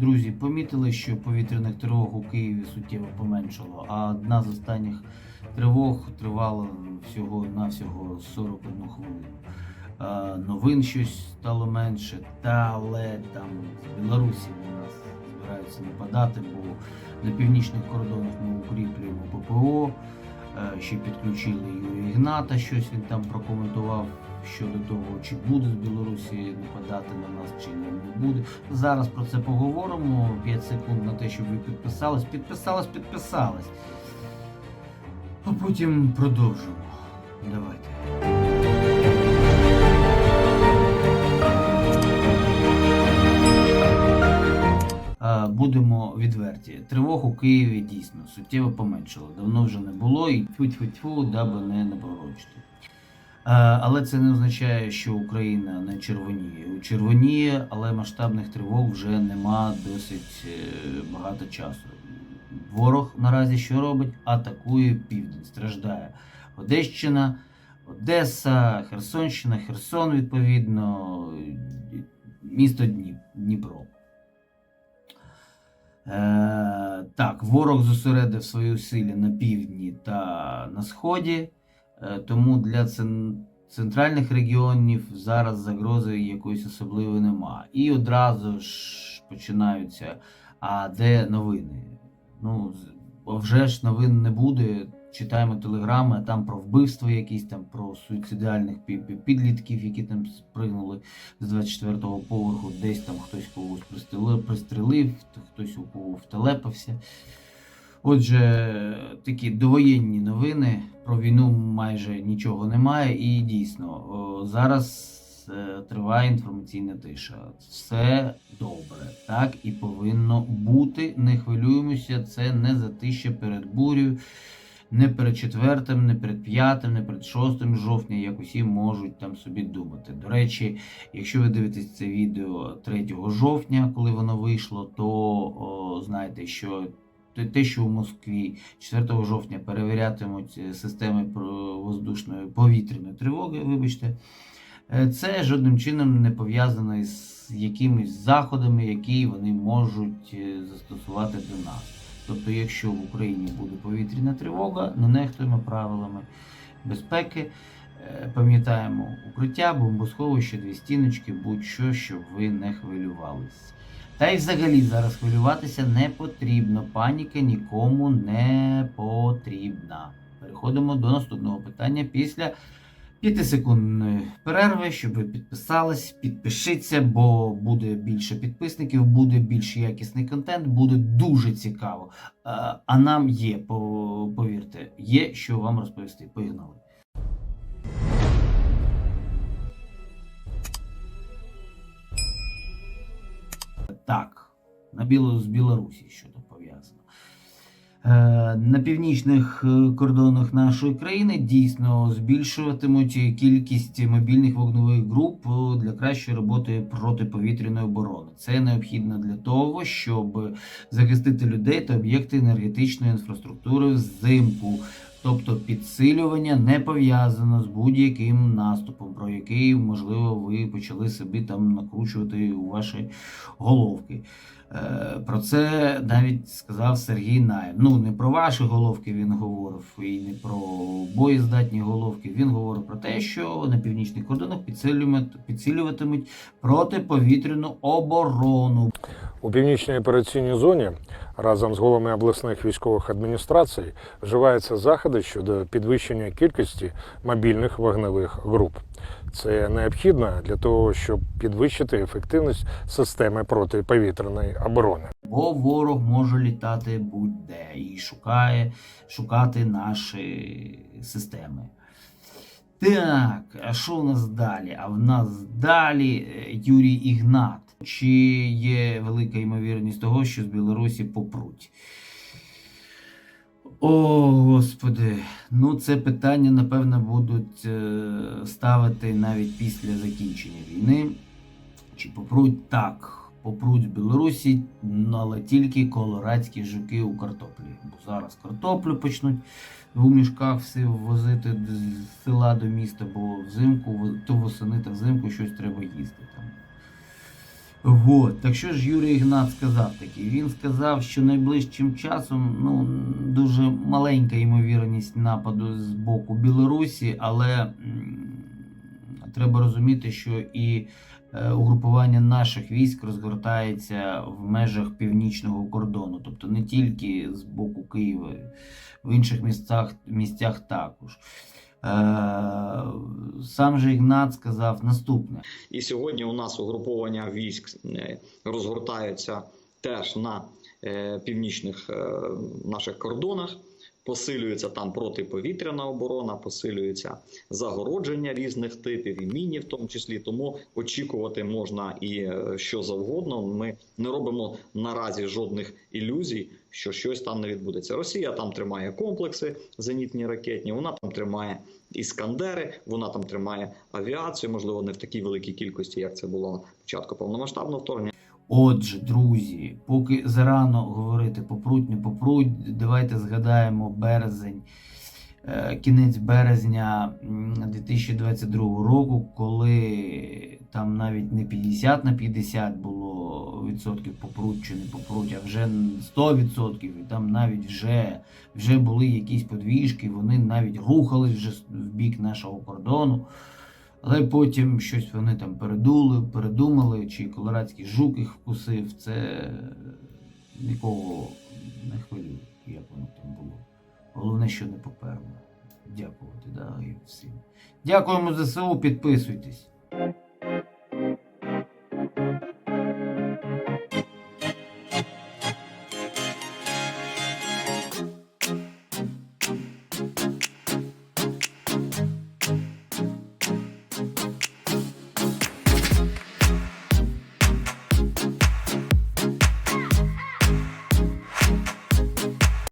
друзі, помітили, що повітряних тривог у Києві суттєво поменшало, а одна з останніх тривог тривала всього навсього 41 хвилину. Новин щось стало менше, та але там з Білорусі на нас збираються нападати, бо на північних кордонах ми укріплюємо ППО. Е, Ще підключили Юрія Ігната, щось він там прокоментував щодо того, чи буде з Білорусі нападати на нас, чи не буде. Зараз про це поговоримо. 5 секунд на те, щоб ви підписались. Підписались, підписались. А потім продовжимо. Давайте. Відверті. Тривог у Києві дійсно суттєво поменшало. Давно вже не було і тьфу-тьфу-тьфу, даби не напророчити. Е, Але це не означає, що Україна не червоніє. Червоніє, але масштабних тривог вже нема досить е, багато часу. Ворог наразі що робить? Атакує південь, страждає Одещина, Одеса, Херсонщина, Херсон, відповідно, місто Дніпро. Е, так, ворог зосередив свої силі на півдні та на сході, е, тому для цен- центральних регіонів зараз загрози якоїсь особливої нема. І одразу ж починаються. А де новини? Ну, вже ж новин не буде. Читаємо телеграми, там про вбивства якісь, там про суїцидальних пі- пі- підлітків, які там спригнули з 24-го поверху, десь там хтось когось пристрелив, пристрелив хтось у кого втелепався. Отже, такі довоєнні новини про війну майже нічого немає, і дійсно зараз е, триває інформаційна тиша. Все добре, так і повинно бути. Не хвилюємося, це не затища перед бурею. Не перед 4, не перед 5, не перед 6 жовтня, як усі можуть там собі думати. До речі, якщо ви дивитесь це відео 3 жовтня, коли воно вийшло, то о, знаєте, що те- те, що у Москві 4 жовтня перевірятимуть е, системи воздушної повітряної тривоги, вибачте, е, це жодним чином не пов'язано із якимись заходами, які вони можуть е, застосувати до нас. Тобто, якщо в Україні буде повітряна тривога, не нехтуємо правилами безпеки. Е, Пам'ятаємо укриття, бомбосховище, дві стіночки, будь-що, щоб ви не хвилювались. Та й взагалі зараз хвилюватися не потрібно. Паніка нікому не потрібна. Переходимо до наступного питання після 5-секундної перерви, щоб ви підписались, підпишіться, бо буде більше підписників, буде більш якісний контент, буде дуже цікаво. Е, А нам є, повірте, є що вам розповісти. Погнали. Так, на Біло з Білорусі що то пов'язано. Е, На північних е, кордонах нашої країни дійсно збільшуватимуть кількість мобільних вогневих груп е, для кращої роботи протиповітряної оборони. Це необхідно для того, щоб захистити людей та об'єкти енергетичної інфраструктури взимку. Тобто підсилювання не пов'язано з будь-яким наступом, про який, можливо, ви почали собі там накручувати у ваші головки. Е, Про це навіть сказав Сергій Наєв. Ну, не про ваші головки він говорив, і не про боєздатні головки. Він говорив про те, що на північних кордонах підсилюватимуть- протиповітряну оборону. У північній операційній зоні разом з головами обласних військових адміністрацій вживаються заходи щодо підвищення кількості мобільних вогневих груп. Це необхідно для того, щоб підвищити ефективність системи протиповітряної оборони. Бо ворог може літати будь-де і шукає шукати наші системи. Так, а що у нас далі? А в нас далі е, Юрій Ігнат. Чи є велика ймовірність того, що з Білорусі попруть? О, Господи, ну це питання, напевно, будуть е, ставити навіть після закінчення війни. Чи попруть так? Попруть в Білорусі, але тільки колорадські жуки у картоплі. Бо зараз картоплю почнуть в мішках всі возити з села до міста, бо взимку, то восени та взимку щось треба їсти. Там. Вот. Так що ж Юрій Ігнат сказав таки? Він сказав, що найближчим часом ну, дуже маленька ймовірність нападу з боку Білорусі, але треба розуміти, що і е, угрупування наших військ розгортається в межах північного кордону, тобто не тільки з боку Києва, в інших місцях, місцях також. Е, сам же Ігнат сказав наступне. І сьогодні у нас угруповання військ е, розгортаються теж на е, північних наших кордонах. Посилюється там протиповітряна оборона, посилюється загородження різних типів, і міні в тому числі. Тому очікувати можна і е, що завгодно. Ми не робимо наразі жодних ілюзій, що щось там не відбудеться. Росія там тримає комплекси зенітні ракетні, вона там тримає іскандери, вона там тримає авіацію, можливо, не в такій великій кількості, як це було на початку повномасштабного вторгнення. Отже, друзі, поки зарано говорити попруть, не попруть, давайте згадаємо березень, е, кінець березня 2022 року, коли там навіть не 50 на 50 було відсотків попруть чи не попруть, а вже 100 відсотків, і там навіть вже, вже були якісь подвіжки, вони навіть рухались вже в бік нашого кордону. Але потім щось вони там передули, передумали, чи колорадський жук їх вкусив. Це нікого не хвилює, як воно там було. Головне, що не поперло. Дякувати, да, всім. Дякуємо ЗСУ, підписуйтесь.